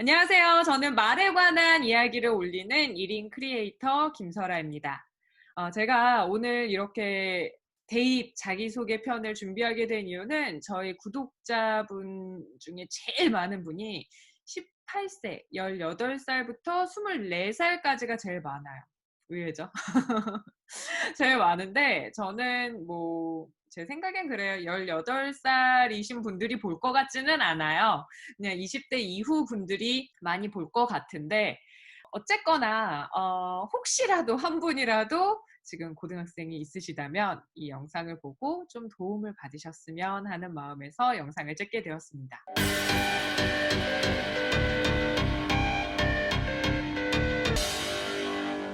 안녕하세요. 저는 말에 관한 이야기를 올리는 1인 크리에이터 김설아입니다. 어, 제가 오늘 이렇게 대입 자기소개 편을 준비하게 된 이유는 저희 구독자분 중에 제일 많은 분이 18세, 18살부터 24살까지가 제일 많아요. 의외죠? 제일 많은데 저는 뭐 제 생각엔 그래요. 18살이신 분들이 볼 것 같지는 않아요. 그냥 20대 이후 분들이 많이 볼 것 같은데 어쨌거나 어, 혹시라도 한 분이라도 지금 고등학생이 있으시다면 이 영상을 보고 좀 도움을 받으셨으면 하는 마음에서 영상을 찍게 되었습니다.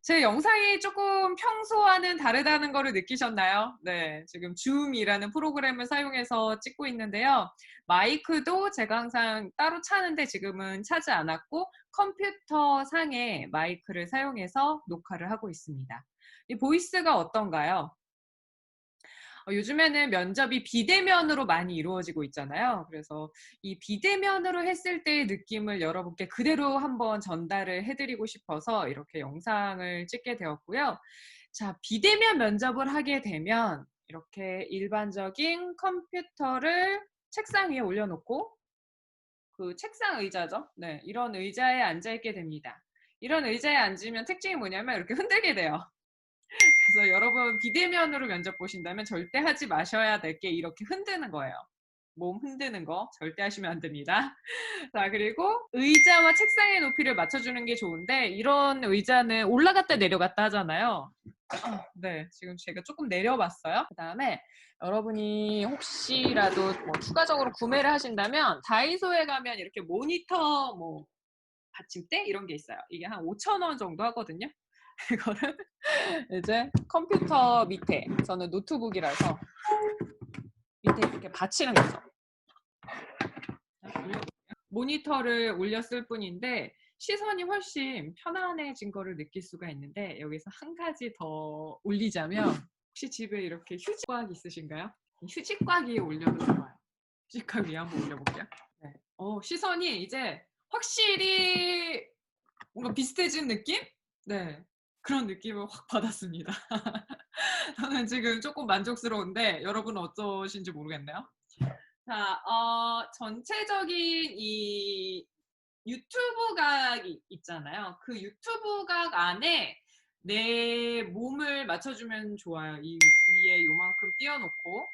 제 영상이 조금 평소와는 다르다는 거를 느끼셨나요? 네, 지금 줌이라는 프로그램을 사용해서 찍고 있는데요. 마이크도 제가 항상 따로 차는데 지금은 차지 않았고 컴퓨터 상에 마이크를 사용해서 녹화를 하고 있습니다. 이 보이스가 어떤가요? 어, 요즘에는 면접이 비대면으로 많이 이루어지고 있잖아요. 그래서 이 비대면으로 했을 때의 느낌을 여러분께 그대로 한번 전달을 해드리고 싶어서 이렇게 영상을 찍게 되었고요. 자, 비대면 면접을 하게 되면 이렇게 일반적인 컴퓨터를 책상 위에 올려놓고 그 책상 의자죠. 네, 이런 의자에 앉아 있게 됩니다. 이런 의자에 앉으면 특징이 뭐냐면 이렇게 흔들게 돼요. 그래서 여러분 비대면으로 면접 보신다면 절대 하지 마셔야 될 게 이렇게 흔드는 거예요. 몸 흔드는 거 절대 하시면 안 됩니다. 자, 그리고 의자와 책상의 높이를 맞춰주는 게 좋은데 이런 의자는 올라갔다 내려갔다 하잖아요. 네, 지금 제가 조금 내려봤어요. 그 다음에 여러분이 혹시라도 뭐 추가적으로 구매를 하신다면 다이소에 가면 이렇게 모니터 뭐 받침대 이런 게 있어요. 이게 한 5천 원 정도 하거든요. 이거를 이제 컴퓨터 밑에 저는 노트북이라서 밑에 이렇게 받치는 거죠. 모니터를 올렸을 뿐인데 시선이 훨씬 편안해진 거를 느낄 수가 있는데 여기서 한 가지 더 올리자면 혹시 집에 이렇게 휴지꽉 있으신가요? 휴지꽉 위에 올려도 좋아요. 휴지꽉 위에 한번 올려볼게요. 네. 어, 시선이 이제 확실히 뭔가 비슷해진 느낌? 네. 그런 느낌을 확 받았습니다. 저는 지금 조금 만족스러운데 여러분은 어떠신지 모르겠네요. 자, 어, 전체적인 이 유튜브 각 있잖아요. 그 유튜브 각 안에 내 몸을 맞춰주면 좋아요. 이 위에 요만큼 띄워놓고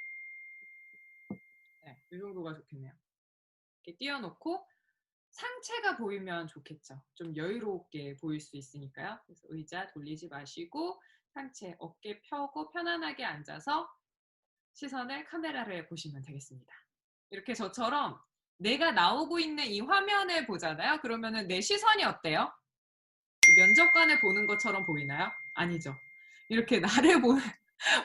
네, 이 정도가 좋겠네요. 이렇게 띄워놓고 상체가 보이면 좋겠죠. 좀 여유롭게 보일 수 있으니까요. 그래서 의자 돌리지 마시고 상체 어깨 펴고 편안하게 앉아서 시선을 카메라를 보시면 되겠습니다. 이렇게 저처럼 내가 나오고 있는 이 화면을 보잖아요. 그러면은 내 시선이 어때요? 면접관을 보는 것처럼 보이나요? 아니죠. 이렇게 나를 보,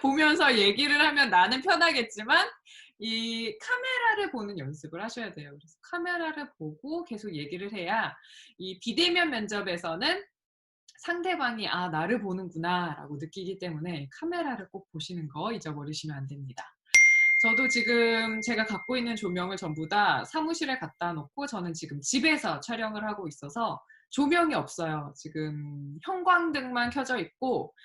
보면서 얘기를 하면 나는 편하겠지만 이 카메라를 보는 연습을 하셔야 돼요. 그래서 카메라를 보고 계속 얘기를 해야 이 비대면 면접에서는 상대방이 아 나를 보는구나 라고 느끼기 때문에 카메라를 꼭 보시는 거 잊어버리시면 안 됩니다. 저도 지금 제가 갖고 있는 조명을 전부 다 사무실에 갖다 놓고 저는 지금 집에서 촬영을 하고 있어서 조명이 없어요. 지금 형광등만 켜져 있고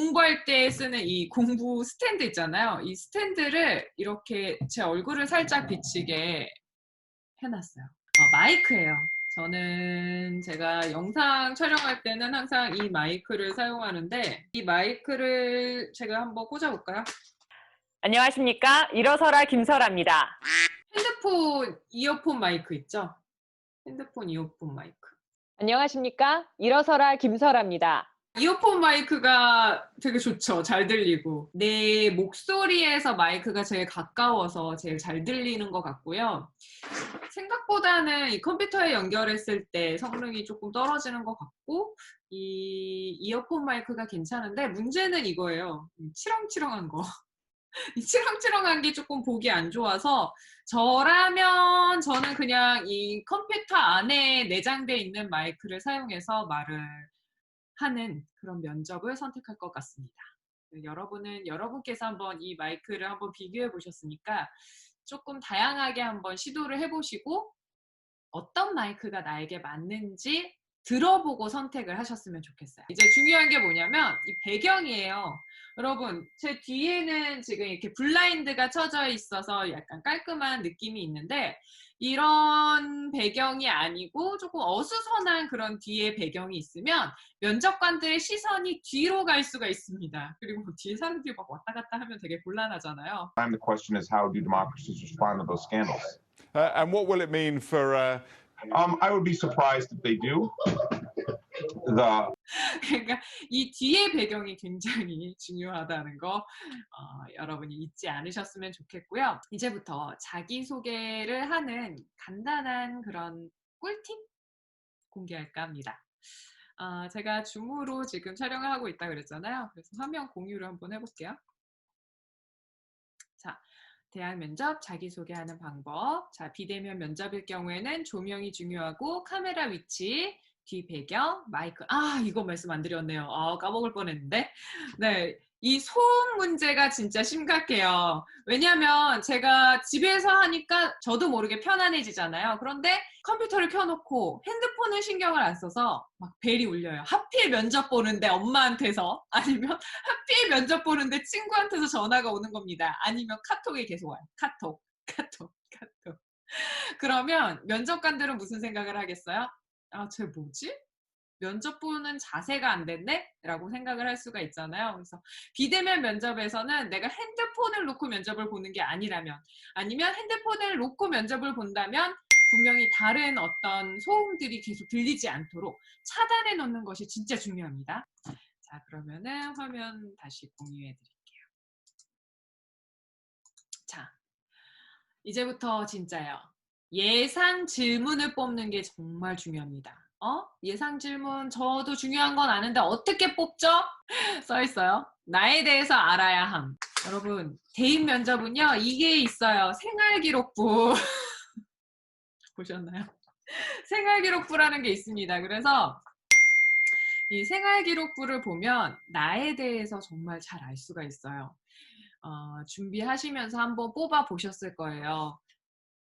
공부할 때 쓰는 이 공부 스탠드 있잖아요. 이 스탠드를 이렇게 제 얼굴을 살짝 비치게 해놨어요. 어, 마이크예요. 저는 제가 영상 촬영할 때는 항상 이 마이크를 사용하는데 이 마이크를 제가 한번 꽂아볼까요? 안녕하십니까. 일어서라 김설아입니다. 핸드폰 이어폰 마이크 있죠? 핸드폰 이어폰 마이크. 안녕하십니까. 일어서라 김설아입니다. 이어폰 마이크가 되게 좋죠. 잘 들리고. 내 목소리에서 마이크가 제일 가까워서 제일 잘 들리는 것 같고요. 생각보다는 이 컴퓨터에 연결했을 때 성능이 조금 떨어지는 것 같고, 이 이어폰 마이크가 괜찮은데, 문제는 이거예요. 치렁치렁한 거. 이 치렁치렁한 게 조금 보기 안 좋아서, 저라면 저는 그냥 이 컴퓨터 안에 내장되어 있는 마이크를 사용해서 말을 하는 그런 면접을 선택할 것 같습니다. 여러분은 여러분께서 한번 이 마이크를 한번 비교해 보셨으니까 조금 다양하게 한번 시도를 해보시고 어떤 마이크가 나에게 맞는지 들어보고 선택을 하셨으면 좋겠어요. 이제 중요한 게 뭐냐면 이 배경이에요. 여러분, 제 뒤에는 지금 이렇게 블라인드가 쳐져 있어서 약간 깔끔한 느낌이 있는데 이런 배경이 아니고 조금 어수선한 그런 뒤에 배경이 있으면 면접관들의 시선이 뒤로 갈 수가 있습니다. 그리고 뒤에 사람들이 막 왔다 갔다 하면 되게 곤란하잖아요. time, the question is how do democracies respond to those scandals? Uh, and what will it mean for uh, Um, I would be surprised if they do. The 그러니까 이 뒤에 배경이 굉장히 중요하다는 거 어, 여러분이 잊지 않으셨으면 좋겠고요. 이제부터 자기 소개를 하는 간단한 그런 꿀팁 공개할까 합니다. 아, 제가 줌으로 지금 촬영을 하고 있다 그랬잖아요. 그래서 화면 공유를 한번 해볼게요. 자, 대학 면접 자기소개하는 방법. 자, 비대면 면접일 경우에는 조명이 중요하고 카메라 위치, 뒤 배경, 마이크. 아, 이거 말씀 안 드렸네요. 아, 까먹을 뻔했는데. 네. 이 소음 문제가 진짜 심각해요. 왜냐면 제가 집에서 하니까 저도 모르게 편안해지잖아요. 그런데 컴퓨터를 켜놓고 핸드폰을 신경을 안 써서 막 벨이 울려요. 하필 면접 보는데 엄마한테서 아니면 하필 면접 보는데 친구한테서 전화가 오는 겁니다. 아니면 카톡이 계속 와요. 카톡, 카톡, 카톡. 그러면 면접관들은 무슨 생각을 하겠어요? 아, 쟤 뭐지? 면접 보는 자세가 안 됐네? 라고 생각을 할 수가 있잖아요. 그래서 비대면 면접에서는 내가 핸드폰을 놓고 면접을 보는 게 아니라면, 아니면 핸드폰을 놓고 면접을 본다면 분명히 다른 어떤 소음들이 계속 들리지 않도록 차단해 놓는 것이 진짜 중요합니다. 자, 그러면은 화면 다시 공유해 드릴게요. 자, 이제부터 진짜요. 예상 질문을 뽑는 게 정말 중요합니다. 어? 예상 질문 저도 중요한 건 아는데 어떻게 뽑죠? 써 있어요. 나에 대해서 알아야 함. 여러분, 대입 면접은요, 이게 있어요. 생활 기록부. 보셨나요? 생활 기록부라는 게 있습니다. 그래서 이 생활 기록부를 보면 나에 대해서 정말 잘 알 수가 있어요. 어, 준비하시면서 한번 뽑아 보셨을 거예요.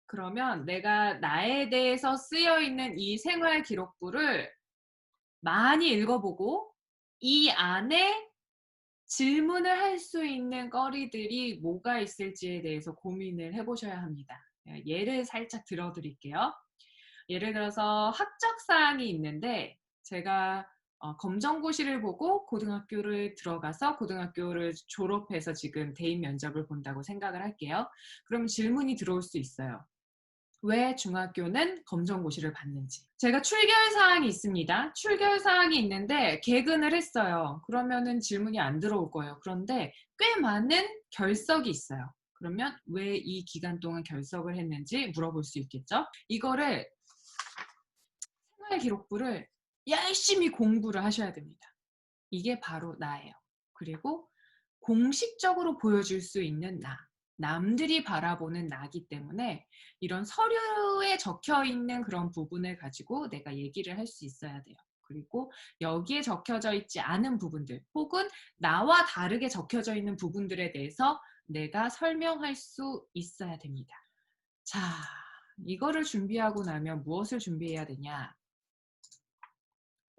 그러면 내가 나에 대해서 쓰여 있는 이 생활 기록부를 많이 읽어보고 이 안에 질문을 할 수 있는 거리들이 뭐가 있을지에 대해서 고민을 해보셔야 합니다. 예를 살짝 들어드릴게요. 예를 들어서 학적 사항이 있는데 제가 어, 검정고시를 보고 고등학교를 들어가서 고등학교를 졸업해서 지금 대입 면접을 본다고 생각을 할게요. 그럼 질문이 들어올 수 있어요. 왜 중학교는 검정고시를 받는지. 제가 출결 사항이 있습니다. 출결 사항이 있는데 개근을 했어요. 그러면은 질문이 안 들어올 거예요. 그런데 꽤 많은 결석이 있어요. 그러면 왜 이 기간 동안 결석을 했는지 물어볼 수 있겠죠? 이거를 생활 기록부를 열심히 공부를 하셔야 됩니다. 이게 바로 나예요. 그리고 공식적으로 보여줄 수 있는 나. 남들이 바라보는 나기 때문에 이런 서류에 적혀 있는 그런 부분을 가지고 내가 얘기를 할 수 있어야 돼요. 그리고 여기에 적혀져 있지 않은 부분들 혹은 나와 다르게 적혀져 있는 부분들에 대해서 내가 설명할 수 있어야 됩니다. 자, 이거를 준비하고 나면 무엇을 준비해야 되냐?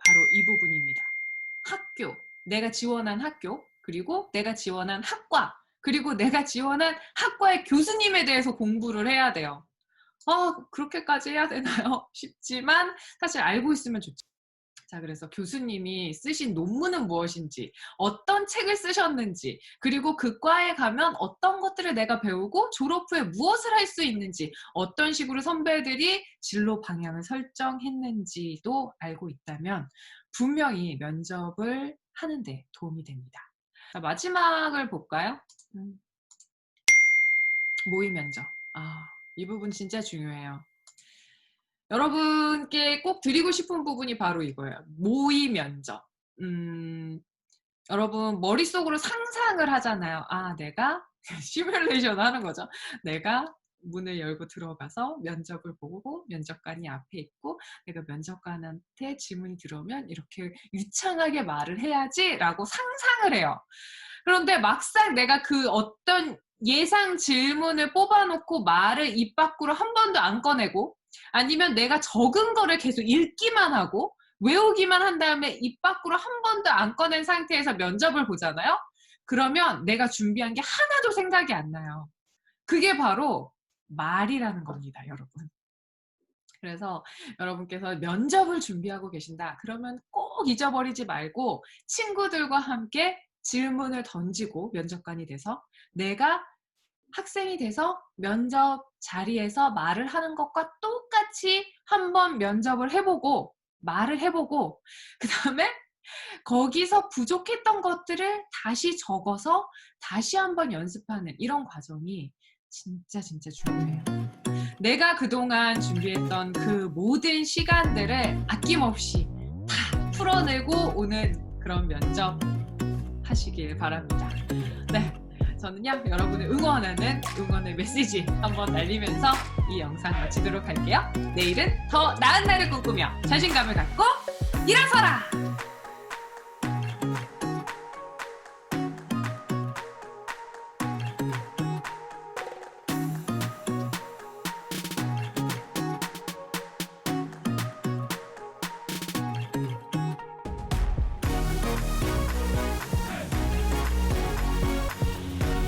바로 이 부분입니다. 학교, 내가 지원한 학교, 그리고 내가 지원한 학과, 그리고 내가 지원한 학과의 교수님에 대해서 공부를 해야 돼요. 아, 그렇게까지 해야 되나요? 쉽지만 사실 알고 있으면 좋죠. 자, 그래서 교수님이 쓰신 논문은 무엇인지, 어떤 책을 쓰셨는지, 그리고 그 과에 가면 어떤 것들을 내가 배우고 졸업 후에 무엇을 할 수 있는지, 어떤 식으로 선배들이 진로 방향을 설정했는지도 알고 있다면 분명히 면접을 하는데 도움이 됩니다. 자, 마지막을 볼까요? 음. 모의 면접. 아, 이 부분 진짜 중요해요. 여러분께 꼭 드리고 싶은 부분이 바로 이거예요. 모의 면접. 음, 여러분 머릿속으로 상상을 하잖아요. 아, 내가 시뮬레이션 하는 거죠. 내가 문을 열고 들어가서 면접을 보고 면접관이 앞에 있고 내가 면접관한테 질문이 들어오면 이렇게 유창하게 말을 해야지라고 상상을 해요. 그런데 막상 내가 그 어떤 예상 질문을 뽑아놓고 말을 입 밖으로 한 번도 안 꺼내고 아니면 내가 적은 거를 계속 읽기만 하고 외우기만 한 다음에 입 밖으로 한 번도 안 꺼낸 상태에서 면접을 보잖아요? 그러면 내가 준비한 게 하나도 생각이 안 나요. 그게 바로 말이라는 겁니다, 여러분. 그래서 여러분께서 면접을 준비하고 계신다. 그러면 꼭 잊어버리지 말고 친구들과 함께 질문을 던지고 면접관이 돼서 내가 학생이 돼서 면접 자리에서 말을 하는 것과 똑같이 한번 면접을 해보고 말을 해보고 그 다음에 거기서 부족했던 것들을 다시 적어서 다시 한번 연습하는 이런 과정이 진짜 진짜 중요해요. 내가 그동안 준비했던 그 모든 시간들을 아낌없이 다 풀어내고 오는 그런 면접 하시길 바랍니다. 네. 저는요, 여러분을 응원하는 응원의 메시지 한번 날리면서 이 영상 마치도록 할게요. 내일은 더 나은 날을 꿈꾸며 자신감을 갖고 일어서라!